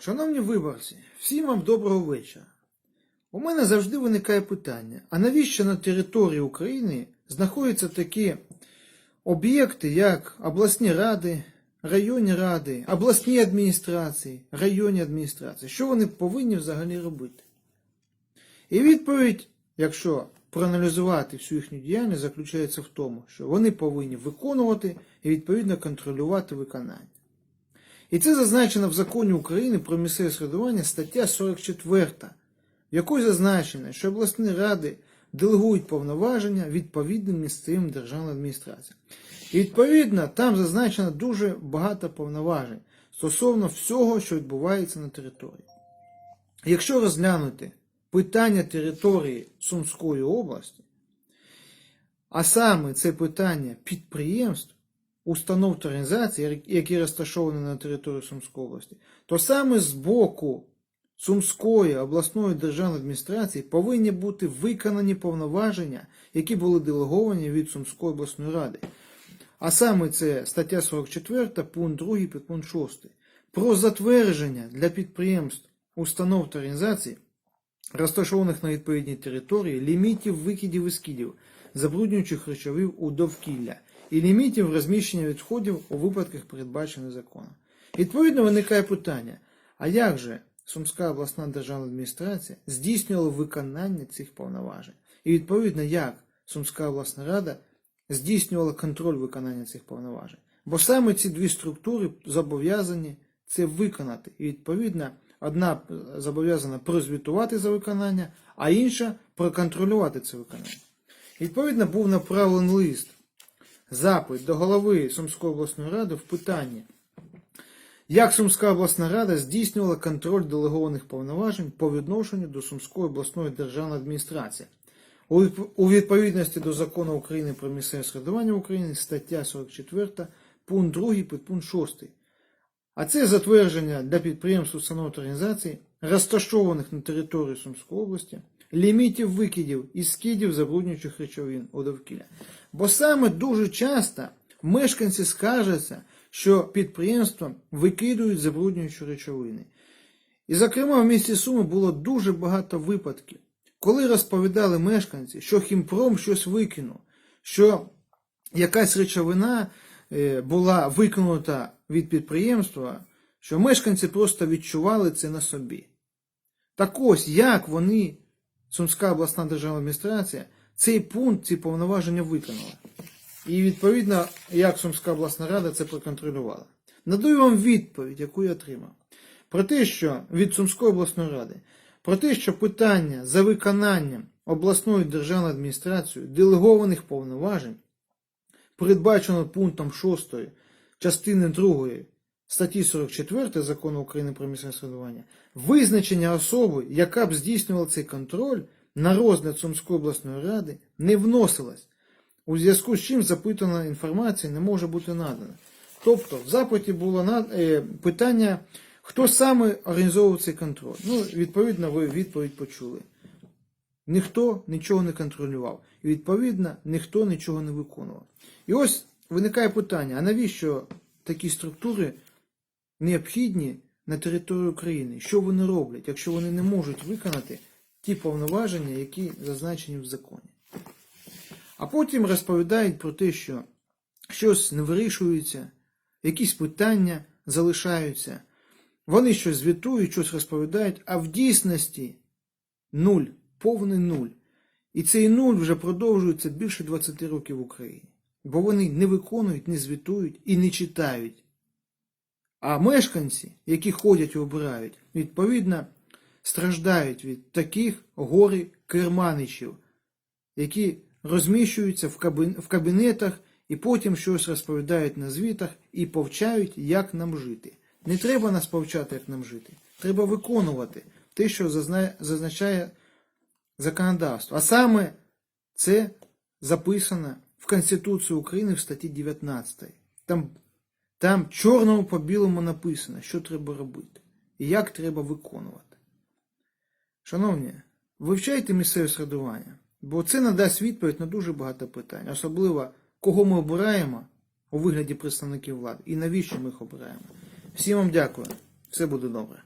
Шановні виборці, всім вам доброго вечора. У мене завжди виникає питання: а навіщо на території України знаходяться такі об'єкти, як обласні ради, районні ради, обласні адміністрації, районні адміністрації? Що вони повинні взагалі робити? І відповідь, якщо проаналізувати всю їхню діяльність, заключається в тому, що вони повинні виконувати і відповідно контролювати виконання. І це зазначено в законі України про місцеве самоврядування стаття 44, в якій зазначено, що обласні ради делегують повноваження відповідним місцевим державним адміністраціям. І відповідно там зазначено дуже багато повноважень стосовно всього, що відбувається на території. Якщо розглянути питання території Сумської області, а саме це питання підприємств, установ та організацій, які розташовані на території Сумської області, то саме з боку Сумської обласної державної адміністрації повинні бути виконані повноваження, які були делеговані від Сумської обласної ради. А саме це стаття 44, пункт 2, підпункт 6. Про затвердження для підприємств, установ та організацій, розташованих на відповідній території, лімітів викидів і скидів, забруднюючих речовин у довкілля і лімітів розміщення відходів у випадках, передбачених законом. Відповідно, виникає питання: а як же Сумська обласна державна адміністрація здійснювала виконання цих повноважень? І відповідно, як Сумська обласна рада здійснювала контроль виконання цих повноважень? Бо саме ці дві структури зобов'язані це виконати. І відповідно, одна зобов'язана прозвітувати за виконання, а інша проконтролювати це виконання. Відповідно, був направлений лист запит до голови Сумської обласної ради в питанні, як Сумська обласна рада здійснювала контроль делегованих повноважень по відношенню до Сумської обласної державної адміністрації. У відповідності до закону України про місцеве самоврядування України, стаття 44, пункт 2, підпункт 6. А це затвердження для підприємств, установ та організацій, розташованих на території Сумської області, лімітів викидів і скидів забруднюючих речовин у довкілля. Бо саме дуже часто мешканці скаржаться, що підприємства викидують забруднюючі речовини. І, зокрема, в місті Суми було дуже багато випадків, коли розповідали мешканці, що хімпром щось викинув, що якась речовина е, була викинута від підприємства, що мешканці просто відчували це на собі. Так ось, як вони, Сумська обласна державна адміністрація, цей пункт, ці повноваження виконала. І відповідно, як Сумська обласна рада це проконтролювала. Надаю вам відповідь, яку я отримав. Про те, що від Сумської обласної ради, про те, що питання за виконанням обласною державною адміністрацією делегованих повноважень, передбачено пунктом 6 частини 2 статті 44 закону України про місцеве самоврядування, визначення особи, яка б здійснювала цей контроль на розгляд Сумської обласної ради, не вносилось, у зв'язку з чим запитана інформація не може бути надана. Тобто в запиті було над- е, питання, хто саме організовував цей контроль. Ну, відповідно, ви відповідь почули. Ніхто нічого не контролював. І відповідно, ніхто нічого не виконував. І ось виникає питання: а навіщо такі структури необхідні на території України? Що вони роблять, якщо вони не можуть виконати ті повноваження, які зазначені в законі? А потім розповідають про те, що щось не вирішується, якісь питання залишаються. Вони щось звітують, щось розповідають, а в дійсності нуль, повний нуль. І цей нуль вже продовжується більше 20 років в Україні. Бо вони не виконують, не звітують і не читають. А мешканці, які ходять і обирають, відповідно, страждають від таких горі керманичів, які розміщуються в кабін- в кабінетах і потім щось розповідають на звітах і повчають, як нам жити. Не треба нас повчати, як нам жити. Треба виконувати те, що зазна- зазначає законодавство. А саме це записано в Конституції України в статті 19. Там, там чорному по білому написано, що треба робити і як треба виконувати. Шановні, вивчайте місцеве середування, бо це надасть відповідь на дуже багато питань, особливо кого ми обираємо у вигляді представників влади і навіщо ми їх обираємо. Всім вам дякую. Все буде добре.